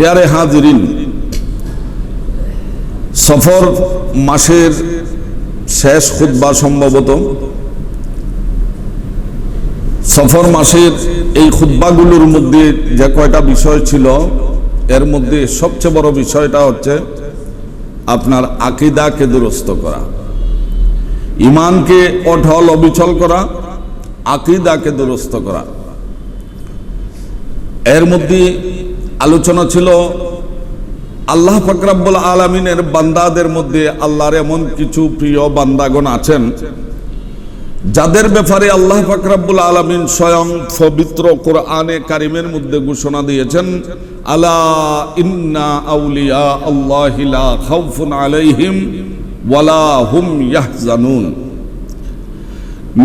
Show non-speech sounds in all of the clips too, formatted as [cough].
পেয়ারে হাজরিন, সফর মাসের শেষ খুদ্া সম্ভবত। সফর মাসের এই খুদ্বাগুলোর মধ্যে যে কয়টা বিষয় ছিল, এর মধ্যে সবচেয়ে বড় বিষয়টা হচ্ছে আপনার আকিদাকে দুরস্ত করা, ইমানকে অঢল অবিচল করা, আকিদাকে দুরস্ত করা। এর মধ্যে আলোচনা ছিল, আল্লাহ ফকরাবুল আলমিনের বান্দাদের মধ্যে আল্লাহর এমন কিছু প্রিয় বান্দাগণ আছেন, যাদের ব্যাপারে আল্লাহ ফাকরাবুল আলমিন স্বয়ং পবিত্র কোরআনে কারিমের মধ্যে ঘোষণা দিয়েছেন, আলা ইন্না আউলিয়া আলাইহিম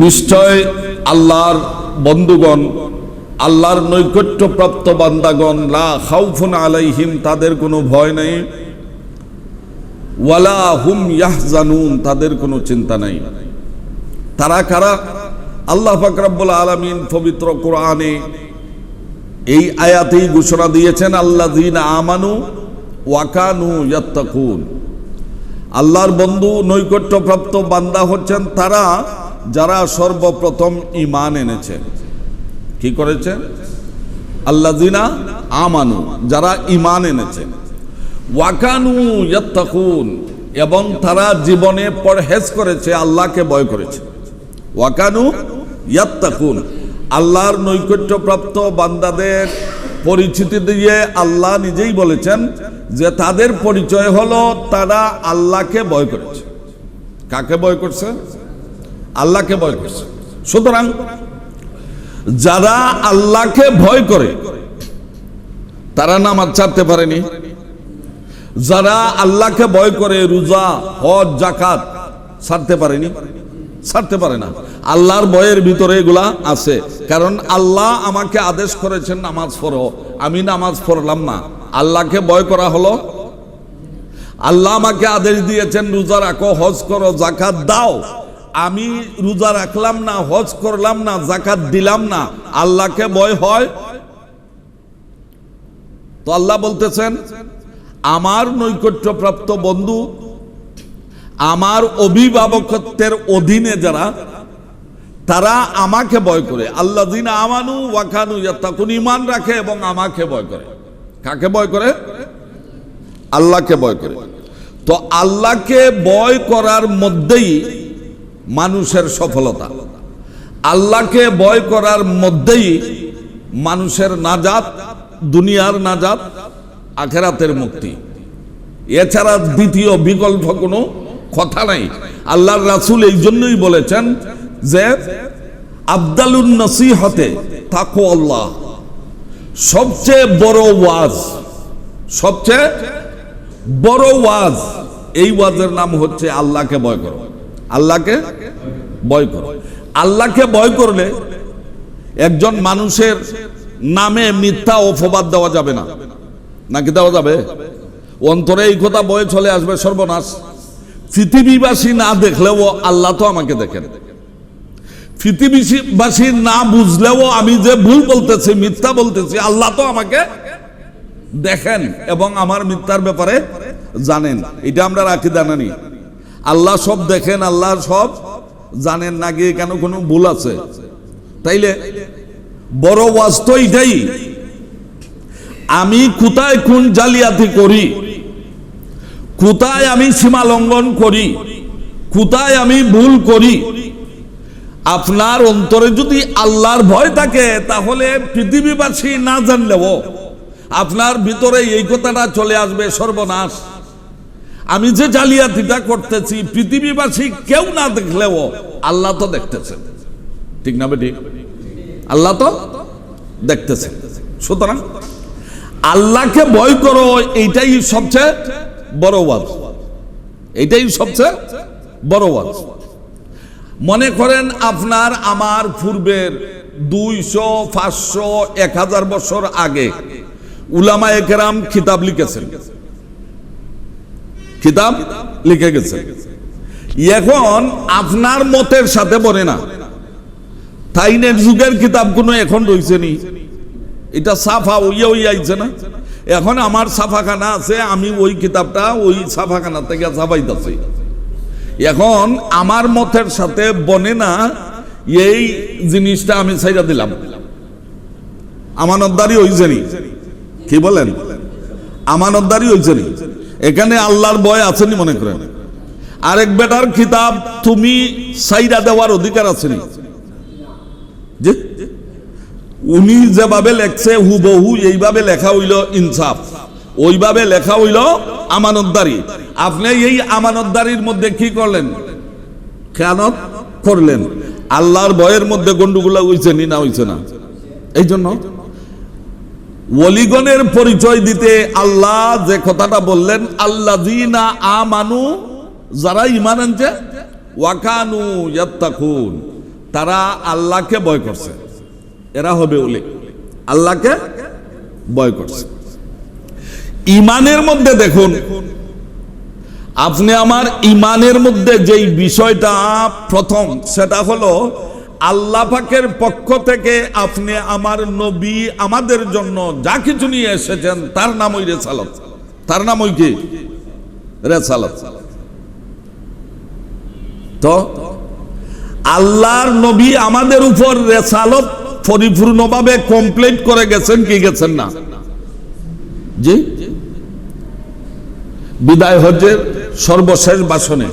নিশ্চয় আল্লাহর বন্ধুগণ আল্লাহর নৈকট্যপ্রাপ্ত বান্দাগণ, লা খাউফুন আলাইহিম, তাদের কোনো ভয় নেই। ওয়ালা হুম ইয়াহজানুন, তাদের কোনো চিন্তা নাই। তারা কারা? আল্লাহ ফাকরাবুল আলমিন পবিত্র কোরআনে এই আয়াতেই ঘোষণা দিয়েছেন আল্লাহ দিন আমানু ওয়াকানু ইয়াত্তাকুন। আল্লাহর বন্ধু, নৈকট্যপ্রাপ্ত বান্দা হচ্ছেন তারা যারা সর্বপ্রথম ইমান এনেছেন কি করেছেন আল্লাহ দিনা আমানু, যারা ইমান এনেছেন ওয়াকানু ইয়াত্তাকুন, এবং তারা জীবনে পরহেজ করেছে, আল্লাহকে ভয় করেছে। ওয়াকানু ইয়াত্তাকুন, আল্লাহর নৈকট্যপ্রাপ্ত বান্দাদের পরিচিতি দিয়ে আল্লাহ নিজেই বলেছেন যে তাদের পরিচয় হলো তারা আল্লাহকে ভয় করেছে। কাকে ভয় করছে? আল্লাহকে ভয় করছে। সুতরাং যারা আল্লাহকে ভয় করে, তারা নামাজ ছাড়তে পারেনি। যারা আল্লাহকে ভয় করে, রোজা, হজ জাকাত ছাড়তে পারেনি, ছাড়তে পারে না। আল্লাহর ভয়ের ভিতরে এগুলা আছে। কারণ আল্লাহ আমাকে আদেশ করেছেন নামাজ পড়ো। আমি নামাজ পড়লাম না। আল্লাহকে ভয় করা হলো। আল্লাহ আমাকে আদেশ দিয়েছেন, রোজা রাখো, হজ করো জাকাত দাও। আমি রোজা রাখলাম না, হজ করলাম না জাকাত দিলাম না, আল্লাহকে ভয় হয়? তো আল্লাহ বলতেছেন, আমার নৈকট্যপ্রাপ্ত বন্ধু, আমার অভিভাবকত্বের অধীনে যারা, তারা আমাকে ভয় করে। আল্লাহ দিন আমানু ওয়াকানু ইয়াত্তাকুন ইমান রাখে এবং আমাকে ভয় করে। কাকে ভয় করে? আল্লাহকে ভয় করে। তো আল্লাহকে ভয় করার মধ্যেই মানুষের সফলতা। আল্লাহকে বয় করার মধ্যেই মানুষের নাজাত, দুনিয়ার নাজাত, আখেরাতের মুক্তি। এছাড়া দ্বিতীয় বিকল্প কোনো কথা নাই। আল্লাহর রাসুল এই জন্যই বলেছেন যে, আবদালুন নসিহতে তাকো আল্লাহ সবচেয়ে বড় ওয়াজ, সবচেয়ে বড় ওয়াজ এই ওয়াজের নাম হচ্ছে আল্লাহকে ভয় করো। আল্লাহকে ভয় করো। আল্লাহকে ভয় করলে একজন মানুষের নামে মিথ্যা অপবাদ দেওয়া যাবে না। নাকি দেওয়া যাবে? অন্তরে এই কথা বয়ে চলে আসবে সর্বনাশ। পৃথিবীবাসী না দেখলেও আল্লাহ তো আমাকে দেখেন। পৃথিবীবাসী না বুঝলেও আমি যে ভুল বলতেছি, মিথ্যা বলতেছি, আল্লাহ তো আমাকে দেখেন এবং আমার মিথ্যার ব্যাপারে জানেন। এটা আমরা রাখি জানানি আল্লাহ সব দেখেন, আল্লাহ সব জানেন না গিয়ে কেন কোনো ভুল আছে। তাইলে বড় ওয়াজ তো এটাই আমি কোথায় কোন জালিয়াতি করি? কোথায় আমি সীমা লঙ্ঘন করি? কোথায় আমি ভুল করি? আপনার অন্তরে যদি আল্লাহর ভয় থাকে, তাহলে পৃথিবীবাসী না জানলেও আপনার ভিতরে এই কথাটা চলে আসবে সর্বনাশ। আমি যে জালিয়াতিটা করতেছি, পৃথিবীবাসী কেউ না দেখলেও আল্লাহ তো দেখতেছেন। ঠিক না বেটি? আল্লাহ তো দেখতেছেন। সুতরাং আল্লাহকে ভয় করো, এইটাই সবচেয়ে বড় ওয়াজ। এইটাই সবচেয়ে বড় ওয়াজ। মনে করেন আপনার আমার পূর্বের দুইশো, পাঁচশো, এক হাজার বছর আগে উলামা একরাম খিতাব লিখেছেন। খিতাব লিখে গেছে। এখন আপনার মতের সাথে বলে না। তাইনের যুগের কিতাব কোনো এখন রয়েছে নি। এটা সাফা উইয়া উইয়া আইছে না। এখন আমার ছাপাখানা আছে, আমি ওই কিতাবটা ওই সাফাখানা থেকে ছাপাইতেছি এখন আমার মতের সাথে বনে না, এই জিনিসটা আমি ছাইরা দিলাম। আমানতদারি হইছে নি। কি বলেন? আমানতদারি হইছে নি। এখানে আল্লাহর ভয় আছেনি মনে করেন। আরেক বেটার কিতাব তুমি সাইরা দেওয়ার অধিকার আছেনি যে উনি যেভাবে লেখছে, হুবহু এইভাবে লেখা হইল ইনসাফ। ওইভাবে লেখা হইল আমানতদারি। আপনি এই আমানতদারির মধ্যে কি করলেন? খেয়ানত করলেন। আল্লাহর বয়ের মধ্যে গন্ডুগুলা হইছে নি না হইছে না। এই জন্য ওলিগণের পরিচয় দিতে আল্লাহ যে কথাটা বললেন আল্লাহ আমানু যারা ইমান আনছে, ওয়াকানু ইয়াত্তাকুন তারা আল্লাহকে ভয় করছে। এরা হবে ওলি। আল্লাহকে ভয় করছে। ইমানের মধ্যে দেখুন, আপনি আমার ইমানের মধ্যে যেই বিষয়টা প্রথম, সেটা হলো আল্লাহ পাকের পক্ষ থেকে আপনি আমার নবী আমাদের জন্য যা কিছু নিয়ে এসেছেন, তার নাম ওই রেসালত। তার নাম ওই কি? রেসালত। তো, আল্লাহর নবী আমাদের উপর রেসালত পরিপূর্ণভাবে কমপ্লিট করে গেছেন কি গেছেন না? জি? বিদায় হজ্জের সর্বশেষ বাসনে।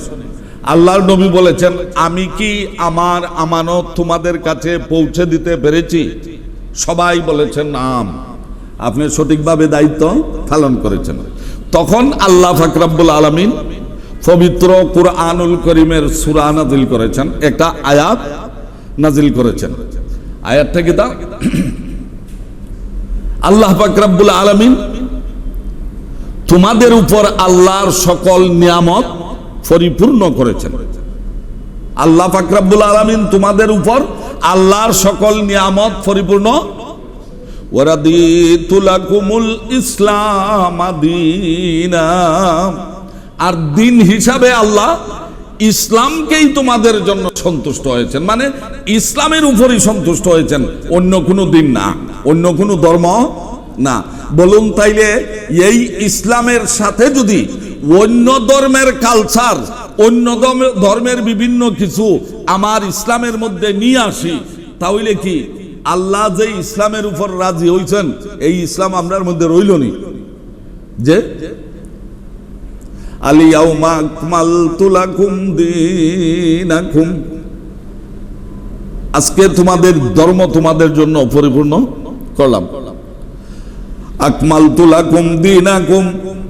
আল্লাহর নবী বলেছেন, আমি কি আমার আমানত তোমাদের কাছে পৌঁছে দিতে পেরেছি? সবাই বলেছেন, নাম। আপনি সঠিকভাবে দায়িত্ব পালন করেছেন। তখন আল্লাহ ফাকরাবুল আলমিন পবিত্র কুরআনুল করিমের সুরা নাজিল করেছেন, একটা আয়াত নাজিল করেছেন। আয়াতটা কি তা? [clears throat] আল্লাহ ফাকরাবুল আলমিন তোমাদের উপর আল্লাহর সকল নিয়ামত পরিপূর্ণ করেছেন। আল্লাহ ফাকরাবুল আলমিন তোমাদের উপর আল্লাহর সকল নিয়ামত পরিপূর্ণ। ওরাদিতুলাকুমুল ইসলাম আর দিন হিসাবে আল্লাহ ইসলামকেই তোমাদের জন্য সন্তুষ্ট হয়েছেন। মানে ইসলামের উপরই সন্তুষ্ট হয়েছেন। অন্য কোনো দিন না, অন্য কোনো ধর্ম না। বলুন তাইলে এই ইসলামের সাথে যদি অন্য ধর্মের কালচার অন্য ধর্মের বিভিন্ন কিছু আমার ইসলামের মধ্যে নিয়ে আসি, তাহলে কি আল্লাহ যে ইসলামের উপর রাজি হইছেন, এই ইসলাম আপনার মধ্যে রইল নি? যে? আজকে তোমাদের ধর্ম তোমাদের জন্য পরিপূর্ণ করলাম।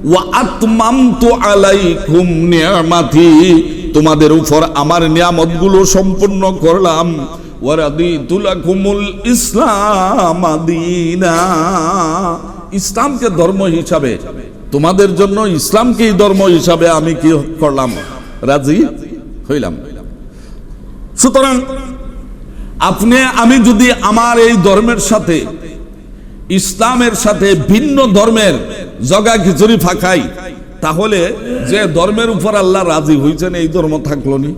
ওয়া আতমামতু আলাইকুম নিয়ামাতি। তোমাদের উপর আমার নিয়ামতগুলো সম্পূর্ণ করলাম। ইসলাম ইসলামকে ধর্ম হিসাবে, তোমাদের জন্য ইসলামকেই ধর্ম হিসাবে আমি কি করলাম? রাজি হইলাম। সুতরাং, আপনি, আমি যদি আমার এই ধর্মের সাথে ইসলামের সাথে ভিন্ন ধর্মের জগা খিচুড়ি ফাঁকাই, তাহলে যে ধর্মের উপর আল্লাহ রাজি হয়েছেন এই ধর্ম থাকল নি।